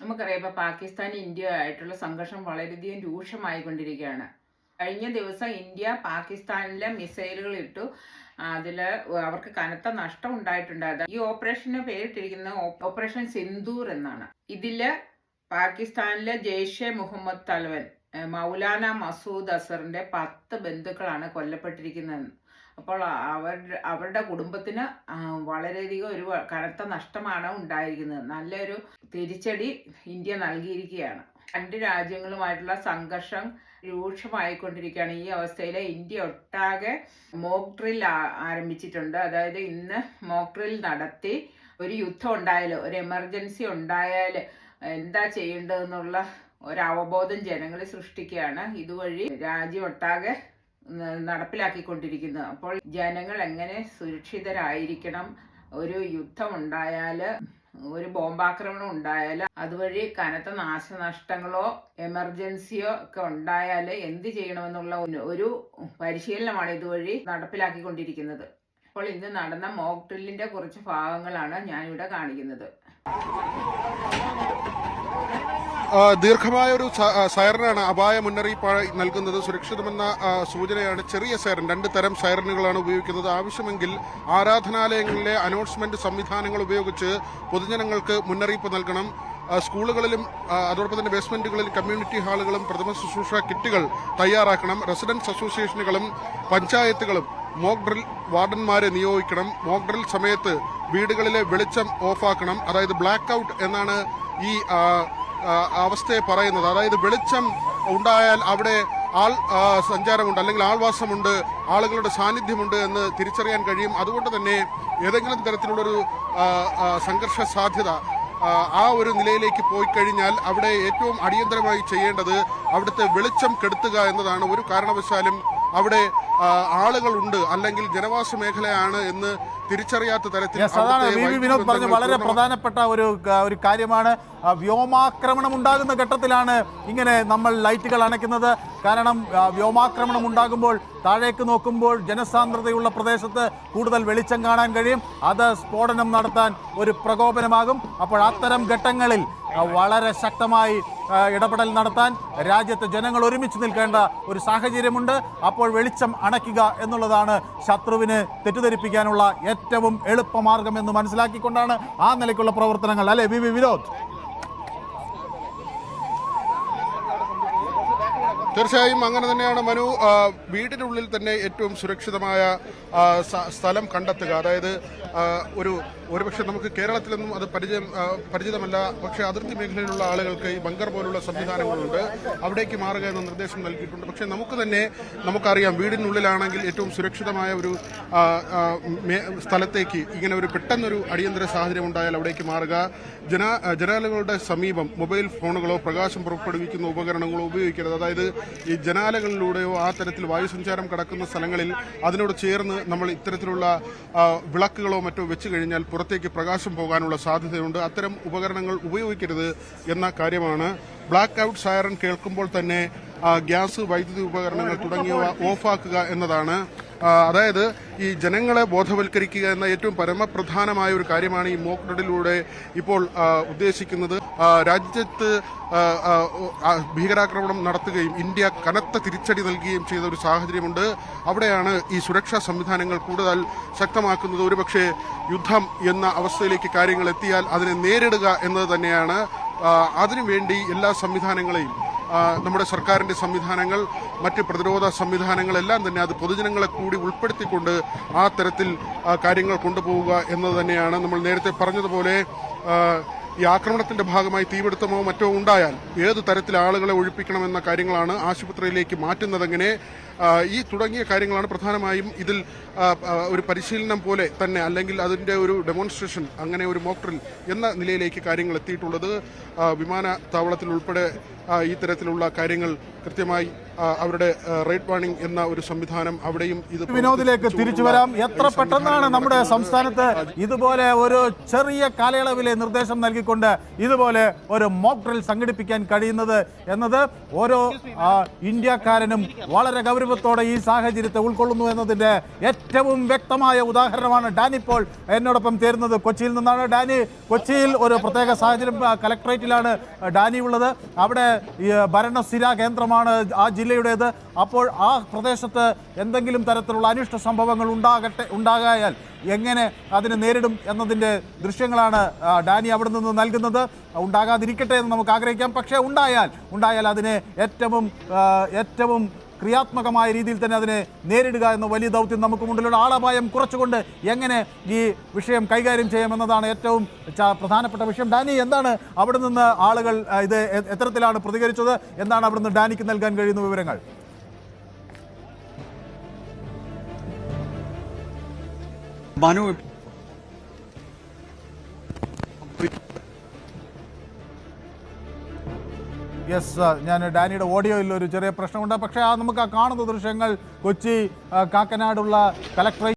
നമുക്കറിയാം ഇപ്പൊ പാകിസ്ഥാൻ ഇന്ത്യ ആയിട്ടുള്ള സംഘർഷം വളരെയധികം രൂക്ഷമായിക്കൊണ്ടിരിക്കുകയാണ്. കഴിഞ്ഞ ദിവസം ഇന്ത്യ പാകിസ്ഥാനിലെ മിസൈലുകൾ ഇട്ടു. അതിൽ അവർക്ക് കനത്ത നഷ്ടം ഉണ്ടായിട്ടുണ്ട്. അത് ഈ ഓപ്പറേഷന് പേരിട്ടിരിക്കുന്നത് ഓ- ഓപ്പറേഷൻ സിന്ദൂർ എന്നാണ്. ഇതിൽ പാകിസ്ഥാനിലെ ജെയ്ഷെ മുഹമ്മദ് തലവൻ മൗലാന മസൂദ് അസറിന്റെ പത്ത് ബന്ധുക്കളാണ് കൊല്ലപ്പെട്ടിരിക്കുന്നത്. അപ്പോൾ അവരുടെ അവരുടെ കുടുംബത്തിന് വളരെയധികം ഒരു കനത്ത നഷ്ടമാണ് ഉണ്ടായിരിക്കുന്നത്. നല്ലൊരു തിരിച്ചടി ഇന്ത്യ നൽകിയിരിക്കുകയാണ്. രണ്ട് രാജ്യങ്ങളുമായിട്ടുള്ള സംഘർഷം രൂക്ഷമായിക്കൊണ്ടിരിക്കുകയാണ്. ഈ അവസ്ഥയിൽ ഇന്ത്യ ഒട്ടാകെ മോക്ക് ഡ്രിൽ ആരംഭിച്ചിട്ടുണ്ട്. അതായത് ഇന്ന് മോക്ക് ഡ്രിൽ നടത്തി ഒരു യുദ്ധം ഉണ്ടായാൽ ഒരു എമർജൻസി ഉണ്ടായാൽ എന്താ ചെയ്യേണ്ടതെന്നുള്ള ഒരു അവബോധം ജനങ്ങളിൽ സൃഷ്ടിക്കുകയാണ്. ഇതുവഴി രാജ്യമൊട്ടാകെ നടപ്പിലാക്കിക്കൊണ്ടിരിക്കുന്നത് അപ്പോൾ ജനങ്ങൾ എങ്ങനെ സുരക്ഷിതരായിരിക്കണം? ഒരു യുദ്ധം ഉണ്ടായാൽ ഒരു ബോംബാക്രമണം ഉണ്ടായാൽ അതുവഴി കനത്ത നാശനഷ്ടങ്ങളോ എമർജൻസിയോ ഒക്കെ ഉണ്ടായാൽ എന്ത് ചെയ്യണമെന്നുള്ള ഒരു- പരിശീലനമാണ് ഇതുവഴി നടപ്പിലാക്കിക്കൊണ്ടിരിക്കുന്നത്. അപ്പോൾ ഇന്ന് നടന്ന മോക്ക് ഡ്രില്ലിന്റെ കുറച്ച് ഭാഗങ്ങളാണ് ഞാനിവിടെ കാണിക്കുന്നത്. ദീർഘമായ ഒരു സൈറനാണ് അപായ മുന്നറിയിപ്പായി നൽകുന്നത്. സുരക്ഷിതമെന്ന സൂചനയാണ് ചെറിയ സൈറൻ. രണ്ട് തരം സൈറനുകളാണ് ഉപയോഗിക്കുന്നത്. ആവശ്യമെങ്കിൽ ആരാധനാലയങ്ങളിലെ അനൗൺസ്മെന്റ് സംവിധാനങ്ങൾ ഉപയോഗിച്ച് പൊതുജനങ്ങൾക്ക് മുന്നറിയിപ്പ് നൽകണം. സ്കൂളുകളിലും അതോടൊപ്പം തന്നെ ബേസ്മെന്റുകളിൽ കമ്മ്യൂണിറ്റി ഹാളുകളും പ്രഥമ ശുശ്രൂഷ കിറ്റുകൾ തയ്യാറാക്കണം. റെസിഡൻസ് അസോസിയേഷനുകളും പഞ്ചായത്തുകളും മോക്ക് ഡ്രിൽ വാർഡന്മാരെ നിയോഗിക്കണം. മോക്ക് ഡ്രിൽ സമയത്ത് വീടുകളിലെ വെളിച്ചം ഓഫാക്കണം. അതായത് ബ്ലാക്ക് ഔട്ട് എന്നാണ് ഈ അവസ്ഥയെ പറയുന്നത്. അതായത് വെളിച്ചം ഉണ്ടായാൽ അവിടെ ആൾ സഞ്ചാരമുണ്ട് അല്ലെങ്കിൽ ആൾവാസമുണ്ട് ആളുകളുടെ സാന്നിധ്യമുണ്ട് എന്ന് തിരിച്ചറിയാൻ കഴിയും. അതുകൊണ്ട് തന്നെ ഏതെങ്കിലും തരത്തിലുള്ളൊരു സംഘർഷ സാധ്യത ആ ഒരു നിലയിലേക്ക് പോയി കഴിഞ്ഞാൽ അവിടെ ഏറ്റവും അടിയന്തരമായി ചെയ്യേണ്ടത് അവിടുത്തെ വെളിച്ചം കെടുത്തുക എന്നതാണ്. ഒരു കാരണവശാലും അവിടെ ആളുകളുണ്ട് അല്ലെങ്കിൽ ജനവാസ മേഖലയാണ് എന്ന് തിരിച്ചറിയാത്ത തരത്തിൽ അതാണ് വി വി വിനോദ് പറഞ്ഞ വളരെ പ്രധാനപ്പെട്ട ഒരു ഒരു കാര്യമാണ്. വ്യോമാക്രമണം ഉണ്ടാകുന്ന ഘട്ടത്തിലാണ് ഇങ്ങനെ നമ്മൾ ലൈറ്റുകൾ അണയ്ക്കുന്നത്. കാരണം വ്യോമാക്രമണം ഉണ്ടാകുമ്പോൾ താഴേക്ക് നോക്കുമ്പോൾ ജനസാന്ദ്രതയുള്ള പ്രദേശത്ത് കൂടുതൽ വെളിച്ചം കാണാൻ കഴിയും. അത് സ്ഫോടനം നടത്താൻ ഒരു പ്രകോപനമാകും. അപ്പോൾ അത്തരം ഘട്ടങ്ങളിൽ വളരെ ശക്തമായി ഇടപെടൽ നടത്താൻ രാജ്യത്ത് ജനങ്ങൾ ഒരുമിച്ച് നിൽക്കേണ്ട ഒരു സാഹചര്യമുണ്ട്. അപ്പോൾ വെളിച്ചം അണയ്ക്കുക എന്നുള്ളതാണ് ശത്രുവിന് തെറ്റിദ്ധരിപ്പിക്കാനുള്ള ഏറ്റവും എളുപ്പമാർഗം എന്ന് മനസ്സിലാക്കിക്കൊണ്ടാണ് ആ നിലയ്ക്കുള്ള പ്രവർത്തനങ്ങൾ. അല്ലെ വി വി വിനോദ്? തീർച്ചയായും അങ്ങനെ തന്നെയാണ് മനു. വീടിനുള്ളിൽ തന്നെ ഏറ്റവും സുരക്ഷിതമായ സ്ഥലം കണ്ടെത്തുക. അതായത് ഒരു ഒരുപക്ഷെ നമുക്ക് കേരളത്തിലൊന്നും അത് പരിചയം പരിചിതമല്ല. പക്ഷേ അതിർത്തി മേഖലയിലുള്ള ആളുകൾക്ക് ഈ ബങ്കർ പോലുള്ള സംവിധാനങ്ങളുണ്ട്. അവിടേക്ക് മാറുക എന്ന നിർദ്ദേശം നൽകിയിട്ടുണ്ട്. പക്ഷേ നമുക്ക് തന്നെ നമുക്കറിയാം വീടിനുള്ളിലാണെങ്കിൽ ഏറ്റവും സുരക്ഷിതമായ ഒരു സ്ഥലത്തേക്ക് ഇങ്ങനെ ഒരു പെട്ടെന്നൊരു അടിയന്തര സാഹചര്യം ഉണ്ടായാൽ അവിടേക്ക് മാറുക. ജന ജനാലകളുടെ സമീപം മൊബൈൽ ഫോണുകളോ പ്രകാശം പുറപ്പെടുവിക്കുന്ന ഉപകരണങ്ങളോ ഉപയോഗിക്കരുത്. അതായത് ഈ ജനാലകളിലൂടെയോ ആ തരത്തിൽ വായുസഞ്ചാരം കടക്കുന്ന സ്ഥലങ്ങളിൽ അതിനോട് ചേർന്ന് നമ്മൾ ഇത്തരത്തിലുള്ള വിളക്കുകളോ മറ്റോ വെച്ച് കഴിഞ്ഞാൽ പുറത്തേക്ക് പ്രകാശം പോകാനുള്ള സാധ്യതയുണ്ട്. അത്തരം ഉപകരണങ്ങൾ ഉപയോഗിക്കരുത് എന്ന കാര്യമാണ്. ബ്ലാക്ക് ഔട്ട് സയറൻ കേൾക്കുമ്പോൾ തന്നെ ഗ്യാസ് വൈദ്യുതി ഉപകരണങ്ങൾ തുടങ്ങിയവ ഓഫാക്കുക എന്നതാണ്. അതായത് ഈ ജനങ്ങളെ ബോധവൽക്കരിക്കുക എന്ന ഏറ്റവും പരമപ്രധാനമായ ഒരു കാര്യമാണ് ഈ മോക്ക് ഡ്രില്ലിലൂടെ ഇപ്പോൾ ഉദ്ദേശിക്കുന്നത്. രാജ്യത്ത് ഭീകരാക്രമണം നടത്തുകയും ഇന്ത്യ കനത്ത തിരിച്ചടി നൽകുകയും ചെയ്ത ഒരു സാഹചര്യമുണ്ട്. അവിടെയാണ് ഈ സുരക്ഷാ സംവിധാനങ്ങൾ കൂടുതൽ ശക്തമാക്കുന്നത്. ഒരുപക്ഷെ യുദ്ധം എന്ന അവസ്ഥയിലേക്ക് കാര്യങ്ങൾ എത്തിയാൽ അതിനെ നേരിടുക എന്നത് തന്നെയാണ്. അതിനുവേണ്ടി എല്ലാ സംവിധാനങ്ങളെയും നമ്മുടെ സർക്കാരിന്റെ സംവിധാനങ്ങൾ മറ്റ് പ്രതിരോധ സംവിധാനങ്ങളെല്ലാം തന്നെ അത് പൊതുജനങ്ങളെ കൂടി ഉൾപ്പെടുത്തിക്കൊണ്ട് ആ തരത്തിൽ കാര്യങ്ങൾ കൊണ്ടുപോവുക എന്നത് തന്നെയാണ് നമ്മൾ നേരത്തെ പറഞ്ഞതുപോലെ ഈ ആക്രമണത്തിന്റെ ഭാഗമായി തീപിടുത്തമോ മറ്റോ ഉണ്ടായാൽ ഏത് തരത്തിൽ ആളുകളെ ഒഴിപ്പിക്കണമെന്ന കാര്യങ്ങളാണ് ആശുപത്രിയിലേക്ക് മാറ്റുന്നതെങ്ങനെ ഈ തുടങ്ങിയ കാര്യങ്ങളാണ് പ്രധാനമായും ഇതിൽ ഒരു പരിശീലനം പോലെ തന്നെ അല്ലെങ്കിൽ അതിന്റെ ഒരു ഡെമോൺസ്ട്രേഷൻ അങ്ങനെ ഒരു മോക്ട്രിൽ എന്ന നിലയിലേക്ക് കാര്യങ്ങൾ എത്തിയിട്ടുള്ളത്. വിമാനത്താവളത്തിൽ ഉൾപ്പെടെ ഈ തരത്തിലുള്ള കാര്യങ്ങൾ കൃത്യമായി അവരുടെ റേറ്റ് വാണിംഗ് എന്ന ഒരു സംവിധാനം അവിടെയും ഇത് വിനോദിലേക്ക് തിരിച്ചു വരാം. എത്ര പെട്ടെന്നാണ് നമ്മുടെ. സംസ്ഥാനത്ത് ഇതുപോലെ ഒരു ചെറിയ കാലയളവിലെ നിർദ്ദേശം നൽകി നടത്തിക്കൊണ്ട് ഇതുപോലെ ഒരു മോക്ക് ഡ്രിൽ സംഘടിപ്പിക്കാൻ കഴിയുന്നത് എന്നത് ഓരോ ഇന്ത്യക്കാരനും വളരെ ഗൗരവത്തോടെ ഈ സാഹചര്യത്തെ ഉൾക്കൊള്ളുന്നു എന്നതിന്റെ ഏറ്റവും വ്യക്തമായ ഉദാഹരണമാണ് ഡാനി പോൾ എന്നോടൊപ്പം ചേരുന്നത്. കൊച്ചിയിൽ നിന്നാണ് ഡാനി. കൊച്ചിയിൽ ഒരു പ്രത്യേക സാഹചര്യം കലക്ടറേറ്റിലാണ് കലക്ട്രേറ്റിലാണ് ഡാനി ഉള്ളത്. അവിടെ ഭരണസ്ഥിര കേന്ദ്രമാണ് ആ ജില്ലയുടേത്. അപ്പോൾ ആ പ്രദേശത്ത് എന്തെങ്കിലും തരത്തിലുള്ള അനിഷ്ട സംഭവങ്ങൾ ഉണ്ടാകട്ടെ ഉണ്ടാകായാൽ എങ്ങനെ അതിനെ നേരിടും എന്നതിന്റെ ദൃശ്യങ്ങളാണ് ഡാനി അവിടെ നിന്ന് നൽകുന്നത്. ഉണ്ടാകാതിരിക്കട്ടെ എന്ന് നമുക്ക് ആഗ്രഹിക്കാം. പക്ഷേ ഉണ്ടായാൽ ഉണ്ടായാൽ അതിനെ ഏറ്റവും ഏറ്റവും ക്രിയാത്മകമായ രീതിയിൽ തന്നെ അതിനെ നേരിടുക എന്ന വലിയ ദൗത്യം നമുക്ക് മുന്നിലുള്ള ആളപായം കുറച്ചുകൊണ്ട് എങ്ങനെ ഈ വിഷയം കൈകാര്യം ചെയ്യാമെന്നതാണ് ഏറ്റവും പ്രധാനപ്പെട്ട വിഷയം. ഡാനി എന്താണ് അവിടെ നിന്ന് ആളുകൾ ഇത് എത്തരത്തിലാണ് പ്രതികരിച്ചത്? എന്താണ് അവിടെ നിന്ന് ഡാനിക്ക് നൽകാൻ കഴിയുന്ന വിവരങ്ങൾ? മനു യെസ് ഞാൻ ഡാനിയുടെ ഓഡിയോയിൽ ഒരു ചെറിയ പ്രശ്നമുണ്ട്. പക്ഷേ ആ നമുക്ക് ആ കാണുന്ന ദൃശ്യങ്ങൾ കൊച്ചി കാക്കനാടുള്ള കലക്ടറേറ്റ്